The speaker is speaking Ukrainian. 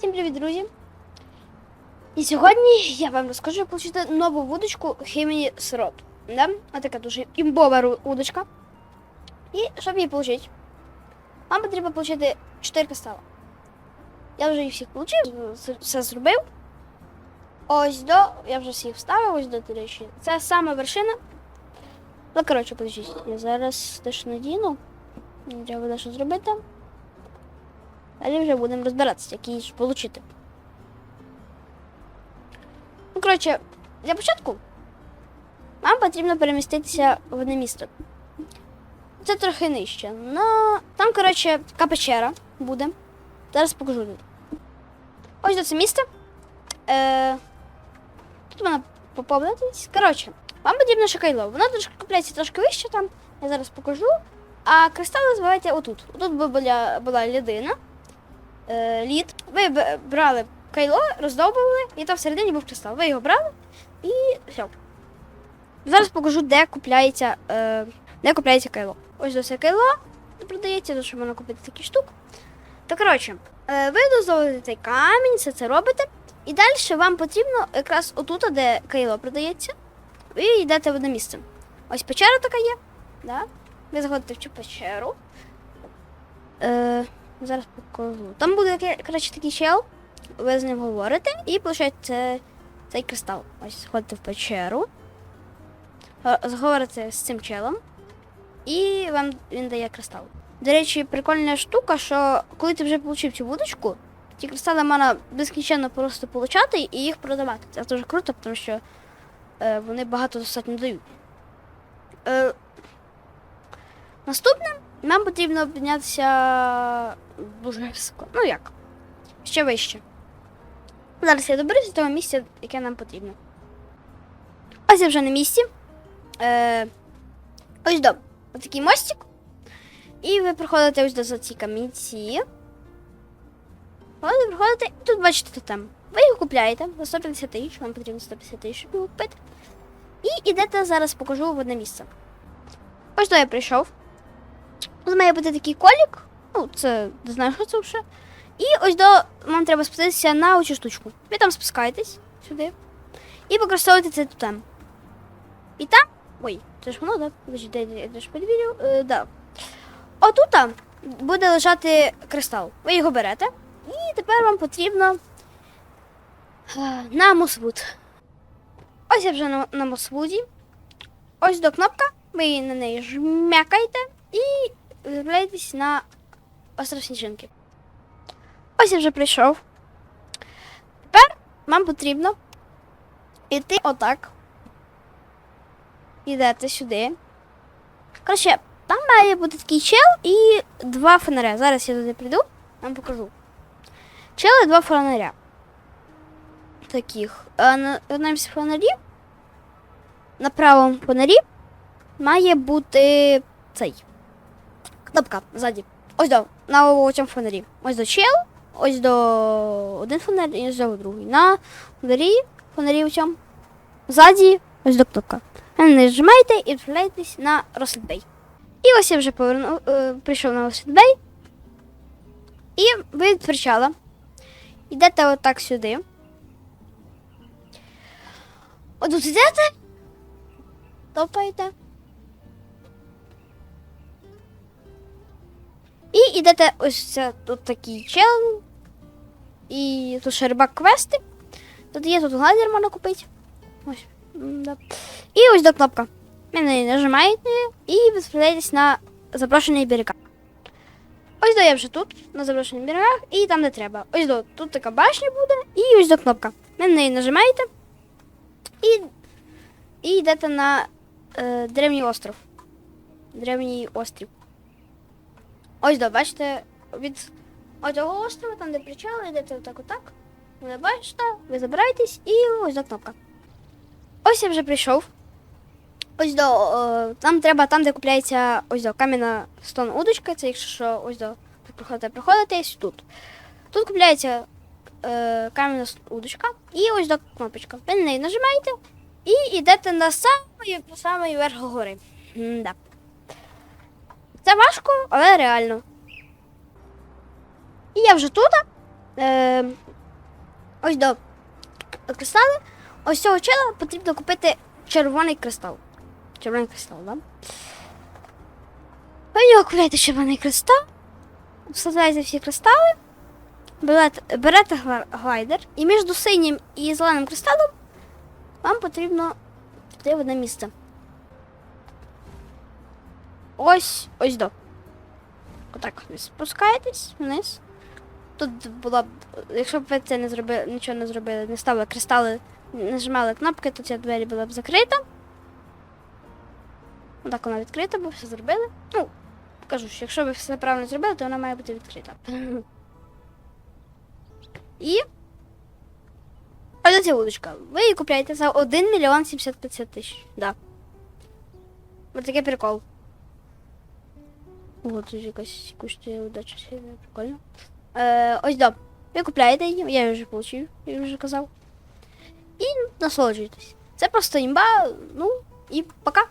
Всім привіт, друзі! І сьогодні я вам розкажу, як отримати нову вудочку Хімені Сироп. Да? А така дуже імбова удочка. І щоб її отримати, вам потрібно отримати 4 кристали. Я вже їх всіх отримав, все зробив. Ось до, я вже всіх вставив, ось до, речі. Це саме вершина. Ну, коротше, подождіть, я зараз теж надіну. Треба дещо зробити. Далі вже будемо розбиратися, як її ж отримати. Ну, коротше, для початку вам потрібно переміститися в одне місто. Це трохи нижче. Ну, там, коротше, така печера буде. Зараз покажу. Ось це місце. Е, тут вона поповнитись. Коротше, вам потрібно шакайло. Воно трошки купляється трошки вище там. Я зараз покажу. А кристали збиваєте отут. Тут була, була людина лід. Ви брали кайло, роздовбували, і там всередині був кристал. Ви його брали і все. Зараз покажу, де купляється, е, де купляється кайло. Ось до кайло продається, тому що можна купити такі штук. То коротше, е, ви дозволите камінь, все це робите. І далі вам потрібно якраз отут, де кайло продається, ви йдете в одне місце. Ось печера така є. Да? Ви заходите в цю печеру. Е, Зараз покажу. Там буде коротше, такий чел, ви з ним говорите, і виходить це, цей кристал. Ось ходите в печеру, е, говорите з цим челом, і вам він дає кристал. До речі, прикольна штука, що коли ти вже отримав цю вудочку, ті кристали можна безкінченно просто получати і їх продавати. Це дуже круто, тому що е, вони багато достатньо дають. Е, наступне нам потрібно піднятися дуже високо. Ну як? Ще вище. Зараз я доберуся до того місця, яке нам потрібно. Ось я вже на місці. Е, ось до. Ось мостик. І ви проходите ось до ці камінці. Ви проходите, і тут бачите тотем. Ви його купляєте за 150 тисяч, вам потрібно 150 тисяч, купити. І йдете зараз покажу в одне місце. Ось до я прийшов. Тут має бути такий колік. Ну, це не знаю, що це вже. І ось до вам треба спуститися на оцю штучку. Ви там спускаєтесь сюди. І використовуєте цей тотем. І там. Ой, це ж воно, так? Подожди, я теж перевірю. Е. Отут буде лежати кристал. Ви його берете. І тепер вам потрібно е, на мосвуд. Ось я вже на, на мосвуді. Ось до кнопка. Ви на неї жмякаєте і з'являєтесь на остров Сніжинки. Ось я вже прийшов. Тепер вам потрібно йти отак. Йдете сюди. Коротше, там має бути такий чел і два фонаря. Зараз я туди прийду, вам покажу. Чел і два фонаря. Таких. А на одному з фонарів, на правому фонарі, має бути цей. Кнопка ззаді. Ось до, на цьому фонарі. Ось до чел, ось до один фонарь і ось до другий. На фонарі, фонарі у цьому. Ззаді, ось до кнопка. Ви нажимаєте і відправляєтесь на Bay. І ось я вже повернув, е, прийшов на Rocket І ви від причала. Йдете отак сюди. Отут йдете. Топаєте. І йдете ось це тут такий чел. І тут ще рибак квести. Тут є тут глайдер можна купити. Ось. Да. І ось до кнопка. На неї нажимаєте і відправляєтесь на запрошені берега. Ось до я вже тут, на запрошених берегах, і там, де треба. Ось до тут така башня буде, і ось до кнопка. На неї нажимаєте і, і йдете на е, древній остров. Древній острів. Ось до, бачите, від цього острова, там де причали, йдете отак отак. Ви бачите, ви забираєтесь і ось до кнопка. Ось я вже прийшов. Ось до. е, там треба, там, де купляється ось до кам'яна стон удочка, це якщо що, ось до. Так проходите, проходите ось тут. Тут купляється е, кам'яна удочка і ось до кнопочка. Ви на неї нажимаєте і йдете на самий, самий верх гори. М-да. Це важко, але реально. І я вже тут. Е, ось до кристали. Ось цього чела потрібно купити червоний кристал. Червоний кристал. Да? В купляєте червоний кристал, вставляєте всі кристали, берете, берете глайдер, і між синім і зеленим кристалом вам потрібно піти в одне місце. Ось ось до. Отак ви спускаєтесь вниз. Тут була б, якщо б ви це не зробили, нічого не зробили, не ставили кристали, не нажимали кнопки, то ця двері була б закрита. Отак вона відкрита, бо все зробили. Ну, кажу, що якщо ви все правильно зробили, то вона має бути відкрита. І. Ось ця вудочка. Ви її купляєте за 1 мільйон 750 тисяч. Да. Ось такий прикол. О, тут якась коштує удача сильна, прикольно. Е, ось да. Ви купляєте її, я її вже отримав, як вже казав. І насолоджуйтесь. Це просто імба, ну і пока.